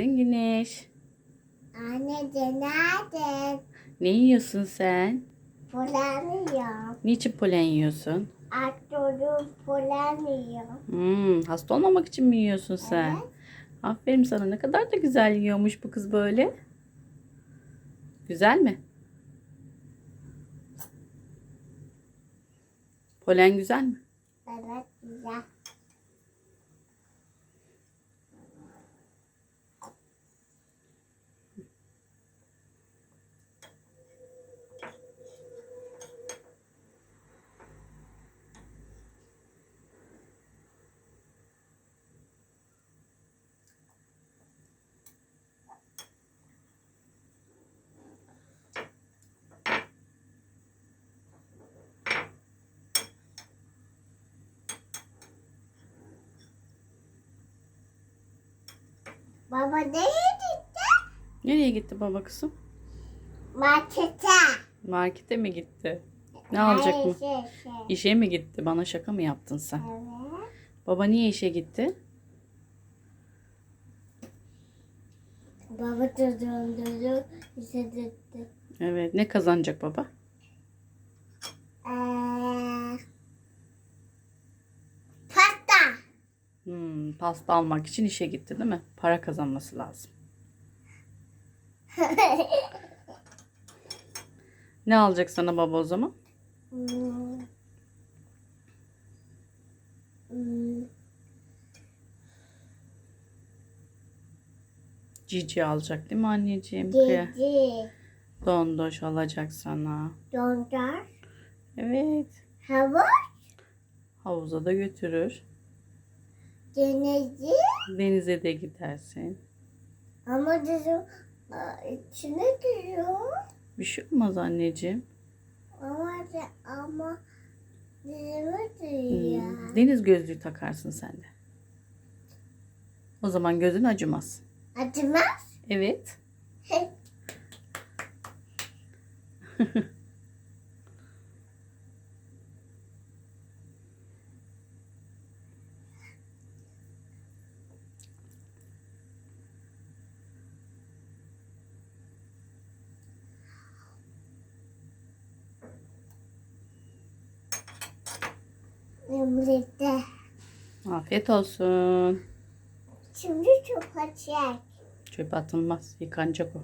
Güneş. Anne günaydın. Ne yiyorsun sen? Polanıyor. Niçin polen yiyorsun? Aktörüm polanıyor. Hmm, hasta olmamak için mi yiyorsun sen? Evet. Aferin sana ne kadar da güzel yiyormuş bu kız böyle. Güzel mi? Polen güzel mi? Evet güzel. Baba nereye gitti? Nereye gitti baba kızım? Markete. Markete mi gitti? Ne alacak mı? Şey, şey. İşe mi gitti? Bana şaka mı yaptın sen? Evet. Baba niye işe gitti? Baba çocuğum bize gitti. Evet. Ne kazanacak baba? Ee, pasta. Hmm, pasta almak için işe gitti değil mi? Para kazanması lazım. Ne alacak sana baba o zaman? Hmm. Hmm. Cici alacak değil mi anneciğim? Gezi. Dondoş alacak sana. Dondar. Evet. Hava. Havuza da götürür. Denizi. Denize de gidersin. Ama aa, içine giriyor. Bir şey olmaz anneciğim. Ama ama dizime Hmm, giriyor. Deniz gözlüğü takarsın sen de. O zaman gözün acımaz. Acımaz. Evet. Birlikte. Afiyet olsun. Şimdi çok açacak. Çöpe atılmaz. Yıkanacak o.